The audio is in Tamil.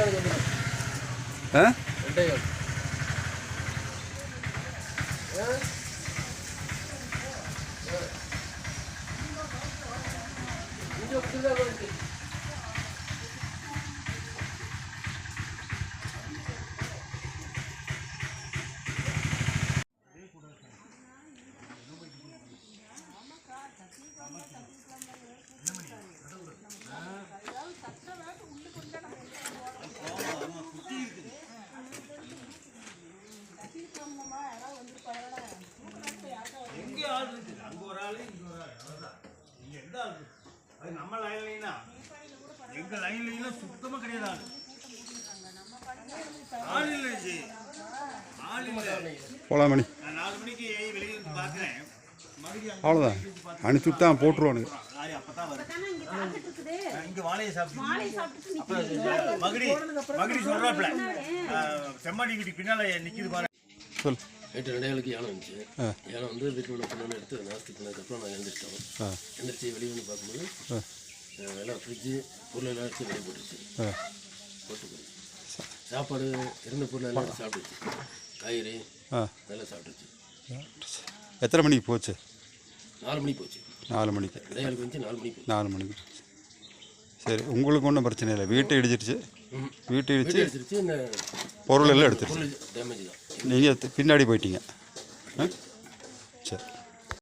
ഏ ഇഞ്ചോ இருக்கு? அது நம்ம லைன்லைனா எங்கள் லைன்லைனா சுத்தமாக கிடையாது ஆள் ஆள் இல்லை ஜி ஆள் இல்லை. போகலாம் மணி. நான் நாலு மணிக்கு வெளியே இருந்து பார்க்குறேன். மறுபடியும் அவ்வளோதான் அனுப்பி தான் தான் வரும். இங்கே வாழையை சாப்பிட்டு மகுடி மகுடி சொல்கிறாப்புல செம்மாடி குட்டி பின்னால் நிற்கிது பாரு. சொல் நைட்டு ரெண்டே யானை வந்துச்சு யானை வந்து வீட்டில் உள்ள பொண்ணு எடுத்து நாஸ்தி பண்ணதுக்கப்புறம் நாங்கள் எழுந்திரிச்சிட்டோம். ஆ. எந்திரிச்சு வெளியே வந்து பார்க்கும்போது எல்லாம் ஃப்ரிட்ஜு பொருள் எல்லாம் எடுத்து வெளியே போட்டுருச்சு. ஆ. போட்டு சாப்பாடு இருந்த பொருள் எல்லாம் எடுத்து சாப்பிட்டுச்சு. காய்கறி ஆ. அதெல்லாம் சாப்பிட்டுச்சு. எத்தனை மணிக்கு போச்சு? நாலு மணிக்கு போச்சு. நாலு மணிக்கு. காலுக்கு வந்துச்சு நாலு மணிக்கு நாலு மணிக்கு போச்சு. சரி உங்களுக்கு ஒன்றும் பிரச்சனை இல்லை. வீட்டை இடிச்சிருச்சு. வீட்டை இடிச்சு வீட்டு பொருள் எல்லாம் எடுத்துருச்சு. நீங்கள் பின்னாடி போயிட்டீங்க. ஆ?